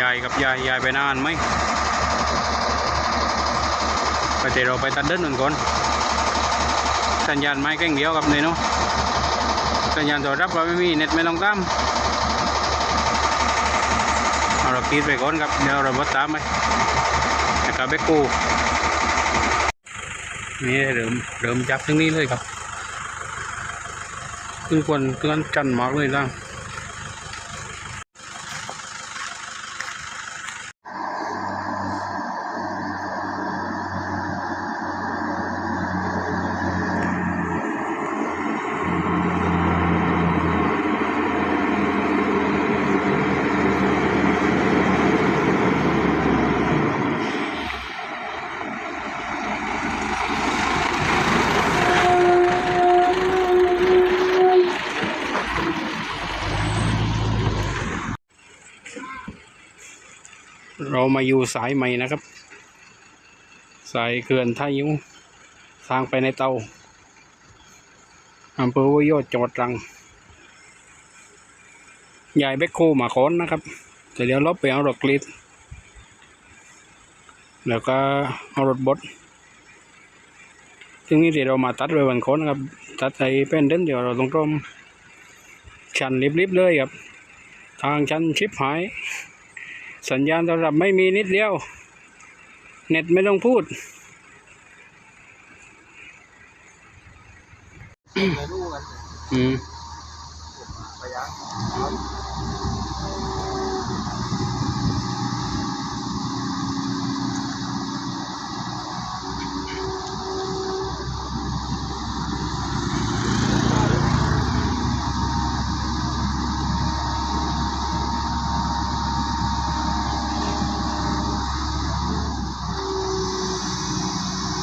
ยายกับยายยายไปนานไหมไปเดี๋ยวเราไปตัดเดินหนึ่งก่อนสัญญาณไม้แก้งเดียวกับเนี่เนาะสัญญาณโทรศัพท์เราไม่มีเน็ตไม่ต้องตามเอาเราคิดไปก่อนครับเดี๋ยวเราบดตามไปแล้วก็ไปกู้นี่เริ่มเริ่มจับตรงนี้เลยครับคือคนเตือนจันมากเลยนะ เรามาอยู่สายใหม่นะครับ สายเขื่อนท่ายุทางไปในเตาอำเภอวโยอดจังหวัดตรังยายเบคโคมาขอนนะครับแต่เดี๋ยวเราไปเอารถกรีดแล้วก็เอารถบดซึ่งนี่เดี๋ยวเรามาตัดไว้วันขอนนะครับ ตัดไอ้เป็นเดินเดี๋ยวเราต้องต้มชันริบๆเลยครับ ทางชันชิบหาย สัญญาณโทรศัพท์ไม่มีนิดเดียว เน็ตไม่ต้องพูดอืม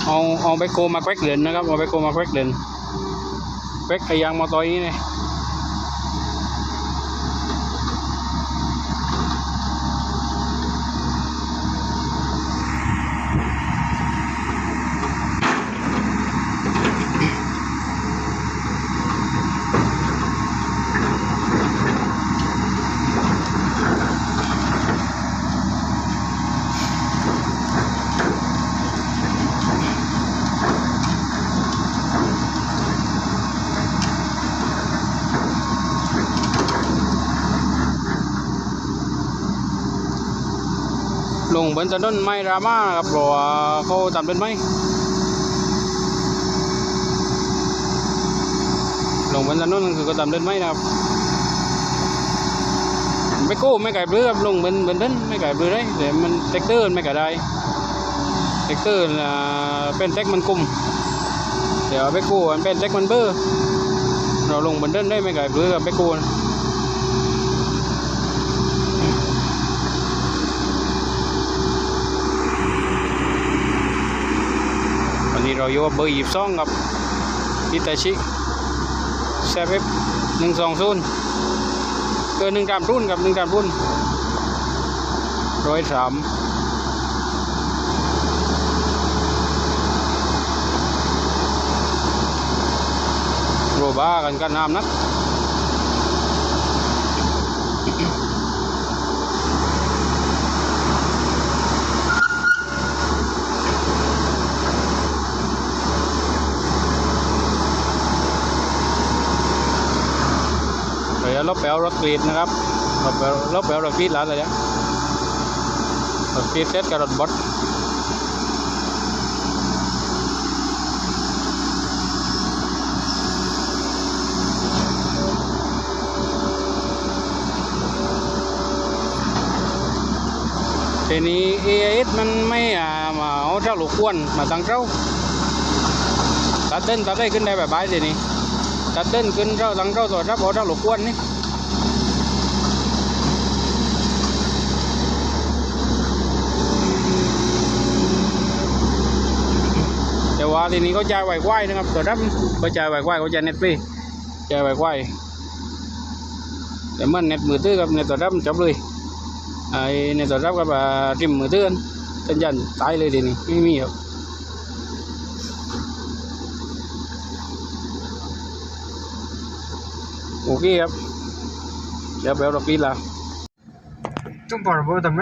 เอาเอาไปโกมาแควกเดินนะครับเอาไปโกมาแควกเดินแควกไอยางมอตอยนี่ งบนถนนไม่ราม่าครับเพราะว่าเขาทำเป็นไหมลงบนถนนนั่นคือเขาทำเป็นไหมนะครับไปโก้ไม่ไก่เปลือครับลงบนบนถนนไม่ไก่เปลือได้แต่มันแท็กเตอร์ไม่ไก่ได้แท็กเตอร์น่ะเป็นแท็กมันกุมเดี๋ยวไปโก้มันเป็นแท็กมันเบอร์เราลงบนถนนได้ไม่ไก่เปลือกับไปโก้นะ นี้เราอยู่กับเบอร์ยี่สิบซองกับอิตาชิเซฟเอฟหนึ่งสองศูนย์เกินหนึ่งกรัมรุ่นกับหนึ่งกรัมรุ่นร้อยสามโรบ้ากันกันน้ำนัก เดี๋ยวเราไปเอารถกรีดนะครับราไปเอาเราไปเอารถกรีดแล้วเลยเนี่ยรถกรีดเสร็จกับรถบดทีนี้ AIS มันไม่อ่ามาเอาเจ้าลูกควนมาตั้งเจ้าตัดเต้นตัดได้ขึ้นได้แบบบายทีนี้ ตัดเต้นขึ้นเจ้าตั้งเจ้าตัวรับเอาเจ้าลูกควนนี่แต่ว่าทีนี้เขาจ่ายไหวควนะครับตัวรับเขาจ่ายไหวควเขาจ่ายเน็ตฟรีจ่ายไหวควแต่มันเน็ตมือถือกับเน็ตตัวรับจบเลยไอ้เน็ตตัวรับกับริมมือถือกันสัญญาณตายเลยทีนี้ไม่มีครับ โอเคครับเดี๋ยวไปเอาดอกปีละต้องปล่อยระเบิดทำไม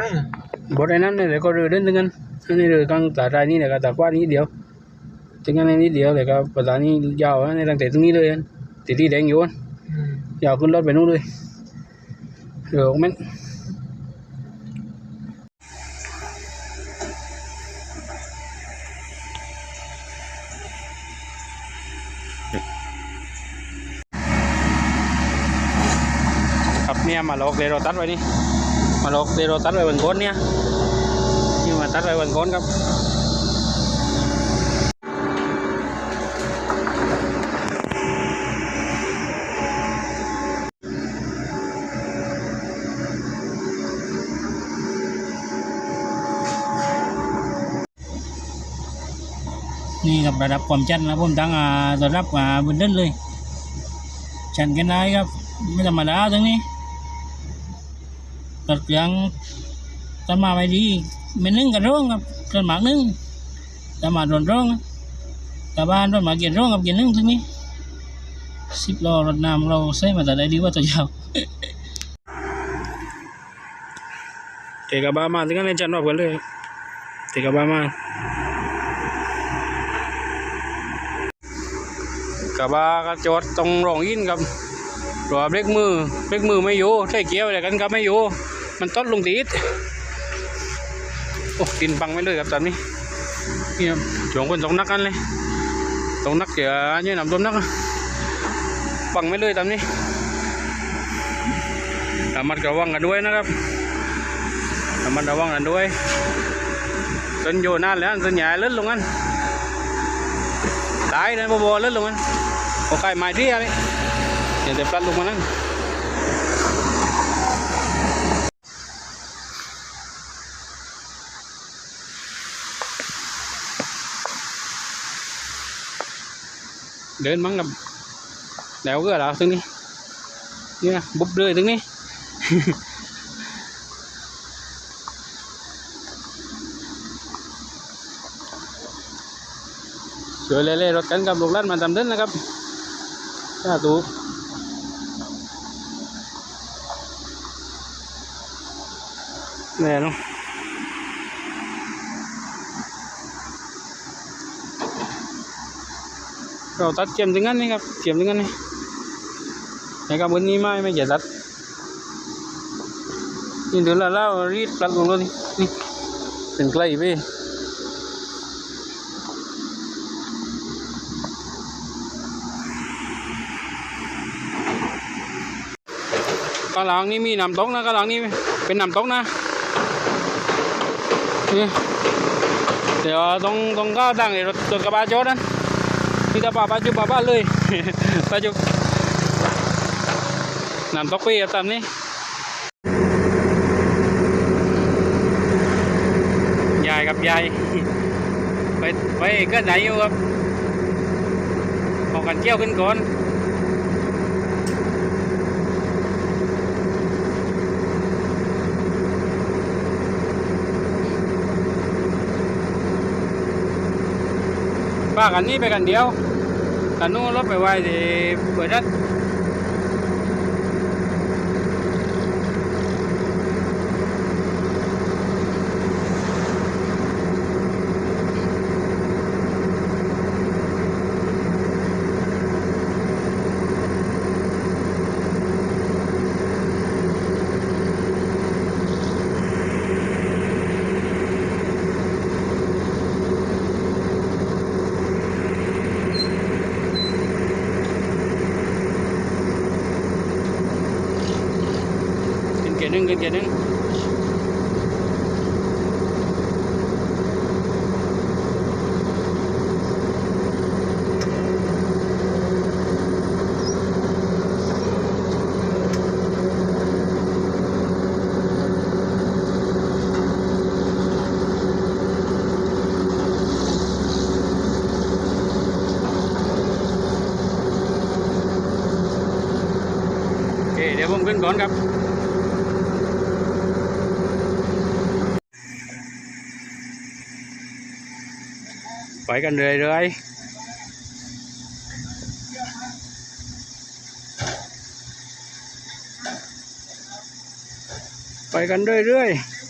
บทไอ้นั้นเนี่ยเดี๋ยวก็เรือเดินถึงกันอันนี้เรือกังตาใจนี่เดี๋ยวก็ตากว่านี้เดียวถึงกันในนี้เดียวเดี๋ยวก็ภาษานี้ยาวนะในตั้งแต่ตรงนี้เลยอันติดที่แดงอยู่อันอืมยาวขึ้นรถไปนู่นเลยเรือของมันครั เนี่ยมาลอกเดโรตัสไว้นี่มาลอกเดโรตัสไว้บนโคนเนี่ยนี่มาตัดไว้บนโคนครับนี่กับระดับความชันนะผมตั้งอ่าระดับอ่าบนเดินเลยชันกันได้ครับ ไม่ธรรมดาตรงนี้ ตัดเครื่องตัดมาไม่ดีไม่นึ่งกันร้องครับตัดหมากนึ่งตัดมาโดนร้องกลับบ้านโดนหมากเกียนร้องกับเกียนนึ่งตรงนี้สิบล้อรถน้ำเราใช้มาแต่ได้ดีว่าตัวยาวเทกบามาถึงกันเลยจันรอบกันเลยเทกบามากับบากระจอดตรงรองยินครับรอเบรกมือเบรกมือไม่อยู่ใช้เกียร์อะไรกันก็ไม่อยู่ มันต้นลงตีดโอ้ดินปังไม่เลยครับตอนนี้นี่ครับช่วงคนตกนักกันเลยตกนักเดี๋ยวนี่นำต้นนักอะปังไม่เลยตอนนี้ระมัดระวังกันด้วยนะครับระมัดระวังกันด้วยจนอยู่นานแล้วจนใหญ่เลื่อนลงกันตายเลยบอบอเล่นลงมันโอเคไม้ที่อะไรเดี๋ยวจะปลัดลงมานั่น เดินมั้งกับเดี๋ยวก็แล้วตรงนี้เนี่ยบุบเลยตรงนี้ช่วยเล่ๆรถกันกับลูกหลานมาทำเดินนะครับสาธุแน่เนาะ เราตัดเจียมถึงนั้นนี่ครับเจียมถึงนั้นนี่นะครับวันนี้ไม่ไม่จะตัดนี่เดี๋ยวเราเล่ารีดตัดลงเลยนี่เป็นไกลไปกระหลังนี่มีน้ำตกนะกระหลังนี่เป็นน้ำตกนะนี่เดี๋ยวต้องต้องก็ตั้งไอ้รถรถกระบะจอดนั้นนี่กระ บะปาจุบปาบ้านเลยปจุน้ำตอกไปครับตามนี้ยายกับยายไปไปก็ไหนอยู่ครับเอากันเกี่ยวขึ้นก่อนป้ากันนี้ไปกันเดียว กันนู้นรถไปไว้ที่เปิดรัด ร์หนึ่งขึ้นเกียร์หนึ่งโอเคเดี๋ยวผมขึ้นก่อนครับ ไปกันเรื่อยๆไปกันเรื่อยๆ